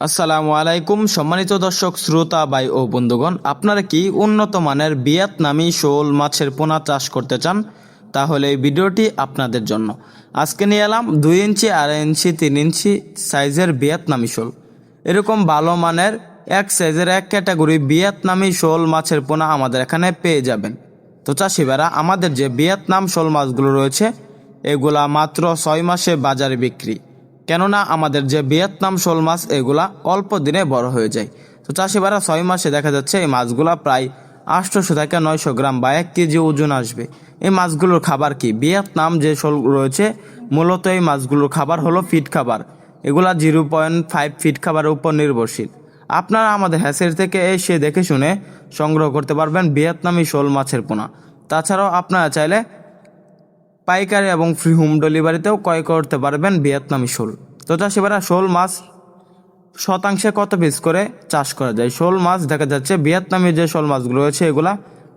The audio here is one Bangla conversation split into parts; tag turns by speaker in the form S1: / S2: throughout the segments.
S1: আসসালামু আলাইকুম, সম্মানিত দর্শক, শ্রোতা, ভাই ও বন্ধুগণ। আপনারা কি উন্নত মানের ভিয়েতনামি শোল মাছের পোনা চাষ করতে চান? তাহলে এই ভিডিওটি আপনাদের জন্য। আজকে নিয়ে এলাম দুই ইঞ্চি, আড়াই ইঞ্চি, তিন ইঞ্চি সাইজের ভিয়েতনামি শোল। এরকম ভালো মানের এক সাইজের এক ক্যাটাগরি ভিয়েতনামি শোল মাছের পোনা আমাদের এখানে পেয়ে যাবেন। তো চাষিবারা আমাদের যে ভিয়েতনাম শোল মাছগুলো রয়েছে, এগুলা মাত্র ছয় মাসে বাজারে বিক্রি। কেননা আমাদের যে ভিয়েতনাম শোল মাছ, এগুলা অল্প দিনে বড় হয়ে যায়। তো চাষিবারা ছয় মাসে দেখা যাচ্ছে এই মাছগুলা প্রায় আটশোশো থেকে নয়শো গ্রাম বা এক কেজি ওজন আসবে। এই মাছগুলোর খাবার কি? ভিয়েতনাম যে শোল রয়েছে, মূলত এই মাছগুলোর খাবার হলো ফিট খাবার। এগুলা জিরো পয়েন্ট ফাইভ ফিট খাবারের উপর নির্ভরশীল। আপনারা আমাদের হ্যাসের থেকে এসে দেখে শুনে সংগ্রহ করতে পারবেন ভিয়েতনামি শোল মাছের পোনা। তাছাড়াও আপনারা চাইলে পাইকারি এবং ফ্রি হোম ডেলিভারিতেও ক্রয় করতে পারবেন ভিয়েতনামি শোল। তো চাষিবারা শোল মাছ শতাংশে কত পিস করে চাষ করা যায়? শোল মাছ দেখা যাচ্ছে ভিয়েতনামি যে শোল মাছগুলো রয়েছে, এগুলা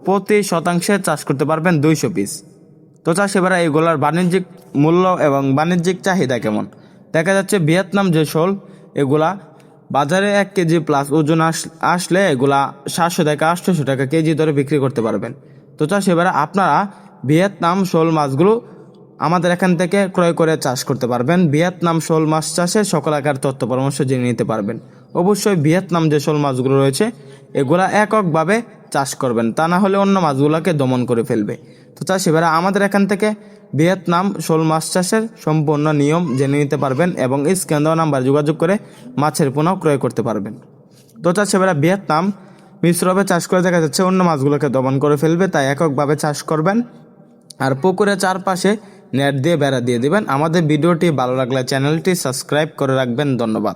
S1: প্রতি শতাংশে চাষ করতে পারবেন দুইশো পিস তো চাষিবারা এগুলার বাণিজ্যিক মূল্য এবং বাণিজ্যিক চাহিদা কেমন? দেখা যাচ্ছে ভিয়েতনাম যে শোল, এগুলা বাজারে এক কেজি প্লাস ওজন আস- আসলে এগুলা সাতশো থেকে আটশোশো টাকা কেজি দরে বিক্রি করতে পারবেন। তো চাষিবারা আপনারা ভিয়েতনাম শোল মাছগুলো আমাদের এখান থেকে ক্রয় করে চাষ করতে পারবেন। ভিয়েতনাম শোল মাছ চাষে সকল আকার তথ্য পরামর্শ জেনে নিতে পারবেন। অবশ্যই ভিয়েতনাম যে শোল মাছগুলো রয়েছে, এগুলা এককভাবে চাষ করবেন, তা না হলে অন্য মাছগুলোকে দমন করে ফেলবে। তো চাষিভাইরা আমাদের এখান থেকে ভিয়েতনাম শোল মাছ চাষের সম্পূর্ণ নিয়ম জেনে নিতে পারবেন এবং স্ক্যান নাম্বার যোগাযোগ করে মাছের পোনাও ক্রয় করতে পারবেন। তো চাষিভাইরা ভিয়েতনাম মিশ্রভাবে চাষ করে দেখা যাচ্ছে অন্য মাছগুলোকে দমন করে ফেলবে, তাই এককভাবে চাষ করবেন। আর পুকুরের চারপাশে নেট দিয়ে বেড়া দিয়ে দিবেন। আমাদের ভিডিওটি ভালো লাগলে চ্যানেলটি সাবস্ক্রাইব করে রাখবেন। ধন্যবাদ।